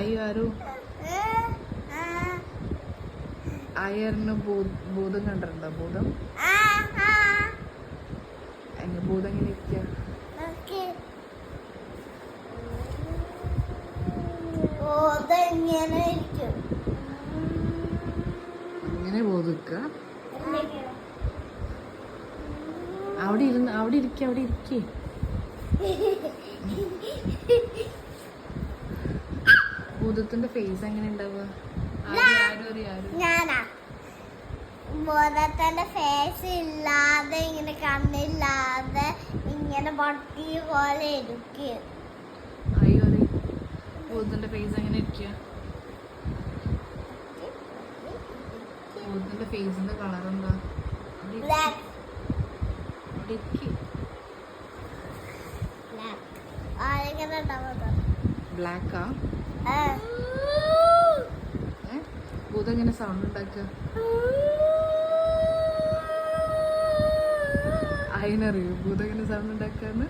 U ആരു? അയറിന് ഭൂതം കണ്ടിട്ടുണ്ടോ? ഭൂതം? എങ്ങനെ ഭൂതം എങ്ങനെ ഇരിക്കുക അങ്ങനെ ബോധിക്ക. അവിടെ ഇരുന്ന് അവിടെ ഇരിക്ക അവിടെ ഇരിക്കേ. ഭൂതത്തിന്റെ ഫേസ് എങ്ങനെ ഉണ്ടാവുക? ബോധത്തിന്റെ ഫേസ് ഇല്ലാതെ ഇങ്ങനെ കണ്ണില്ലാതെ ഇങ്ങനെ പൊട്ടി പോലെ ഇരിക്കും. അയ്യോ ഭൂതത്തിന്റെ ഫേസ് എങ്ങനെ ഇരിക്കുക? ഭൂതത്തിന്റെ ഫേസിന്റെ കളർ എന്താ. ബ്ലാക്ക്. ബ്ലാക്ക് ഭൂതം എങ്ങനെ സൗണ്ട് ഉണ്ടാക്കുക. അതിനറിയോ ഭൂതം എങ്ങനെ സൗണ്ട് ഉണ്ടാക്കാന്ന്?